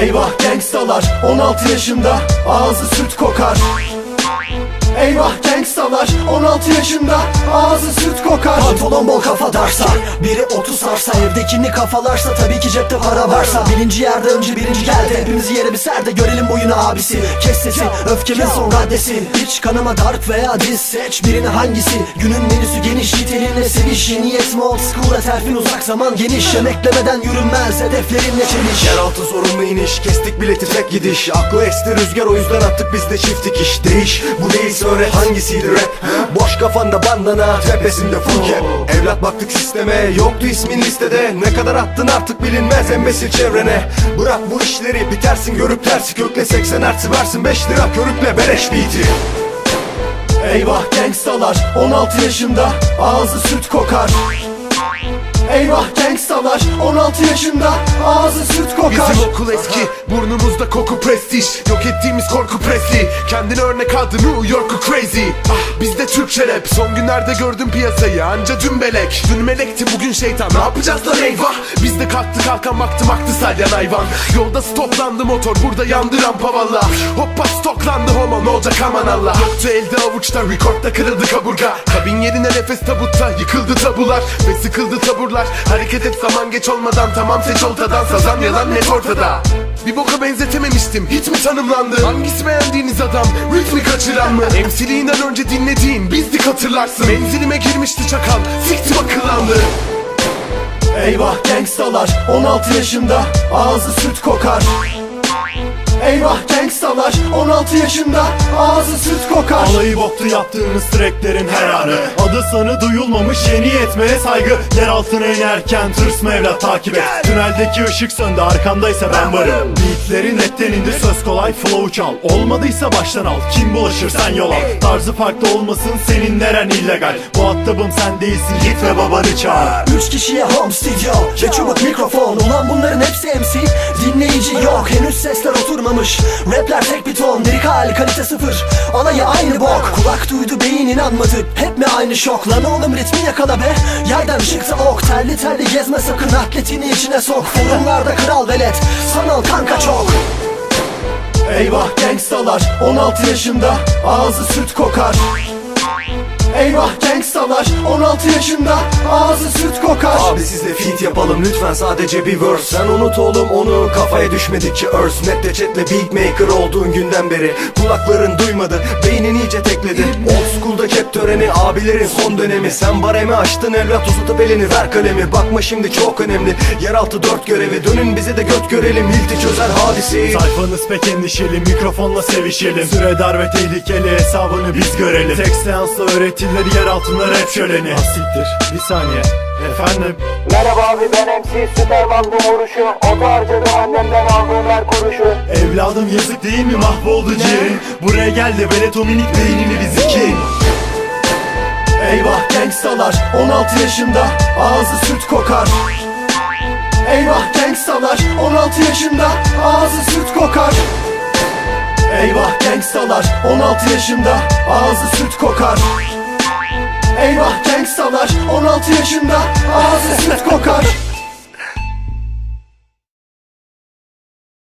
Eyvah gangstalar 16 yaşında ağzı süt kokar. Eyvah gangstalar 16 yaşında ağzı süt kokar. Pantolon bol kafa darsa Biri 30 sarsa evdekini kafalarsa Tabii ki cepte para varsa. Birinci yerde önce birinci geldi Hepimizi yere bir ser de görelim boyunu abisi Kes sesi öfkemin son raddesi. Hiç kanama dark veya diz seç Birini hangisi? Günün menüsü geniş niteliğine seviş Yeni yetme old school'a terfin uzak zaman geniş. Emeklemeden yürünmez hedeflerinle çeliş Yeraltı zorunlu iniş Kestik bileti tek gidiş. Aklı esti rüzgar o yüzden attık biz de çift dikiş. Değiş bu değilse öğret hangisiydi rap? Boş kafanda bandana tepesinde full cap. Evlat baktık sisteme yoktu ismin listede. Ne kadar attın artık bilinmez embesil çevrene. Bırak bu işleri bitersin görüp tersi kökle. 80 artı versin 5 lira körükle beleş beat'i. Eyvah gangstalar 16 yaşında ağzı süt kokar Eyvah gangstalar 16 yaşında ağzı süt kokar. Bizim okul eski Burnumuzda koku prestij. Yok ettiğimiz korku presli. Kendine örnek aldı New York'u crazy. Ah, Bizde Türkçe rap. Son günlerde gördüm piyasayı Anca dün melek. Dün melekti bugün şeytan. Ne yapacağız lan eyvah? Bizde kalktı kalkan baktım aktı salyan hayvan. Yolda stoplandı motor Burada yandı rampa valla. Hoppa stoklandı homo Ne olacak aman Allah. Yoktu elde avuçta Recordda kırıldı kaburga. Kabin yerine nefes tabutta Yıkıldı tabular. Ve sıkıldı taburlar Hareket et zaman geç olmadan Tamam seç oltadan Sazan yalan net ortada? Bir boka benzetememiştim hiç mi tanımlandı Hangisi beğendiğiniz adam ritmi kaçıran mı? Emsiliğinden önce dinlediğin bizdik hatırlarsın. Menzilime girmişti çakal siktim akıllandı Eyvah gangstalar 16 yaşında ağzı süt kokar. Eyvah gangstalar 16 yaşında ağzı süt kokar. Alayı boktu yaptığınız tracklerin her anı. Adı sanı duyulmamış yeni yetmeye saygı. Yer altına inerken tırsma evlat takip et. Tüneldeki ışık söndü arkandaysa ben varım. Beatlerin netten indi söz kolay flow çal. Olmadıysa baştan al kim bulaşır sen yol al. Tarzı farklı olmasın senin neren illegal. Muhatabım sen değilsin git ve babanı çağır. Üç kişiye home studio Ve çubuk mikrofon. Ulan bunların hepsi MC Dinleyici yok. Henüz sesler oturmamış Rapler tek bir ton Lirikal kalite sıfır. Alayı aynı bok Kulak duydu beyin inanmadı. Hep mi aynı şok? Lan oğlum ritmi yakala be. Yerden çıktı ok Terli terli gezme sakın. Atletini içine sok. Forumlarda kral velet Sanal kanka çok. Eyvah gangstalar 16 yaşında Ağzı süt kokar Eyvah gangstalar 16 yaşında Ağzı süt kokar. Abi sizle feat yapalım lütfen sadece bir verse. Sen unut oğlum onu kafaya düşmedikçe örs Nette chatle beatmaker olduğun günden beri Kulakların duymadı beynin iyice tekledi. Old school'da töreni abilerin son dönemi. Sen baremi açtın evlat uzatıp elini ver kalemi. Bakma şimdi çok önemli. Yeraltı dört görevi. Dönün bize de göt görelim. Hilti çözer hadisi. Sayfanız pek endişeli. Mikrofonla sevişelim. Süre dar ve tehlikeli. Hesabını biz görelim. Tek seansla öğretilir yer altında rap şöleni. Asiktir bir saniye. Efendim? Merhaba abi ben MC Süperman bu vuruşu Oto harcadım. Annemden aldığım her kuruşu. Evladım yazık değil mi mahvoldu ciğerin Buraya gel de velet o minik beynini bir zikin Eyvah gangstalar 16 yaşında Ağzı süt kokar. Eyvah gangstalar 16 yaşında Ağzı süt kokar. Eyvah gangstalar 16 yaşında Ağzı süt kokar. Eyvah gangstalar 16 yaşında Ağzı süt kokar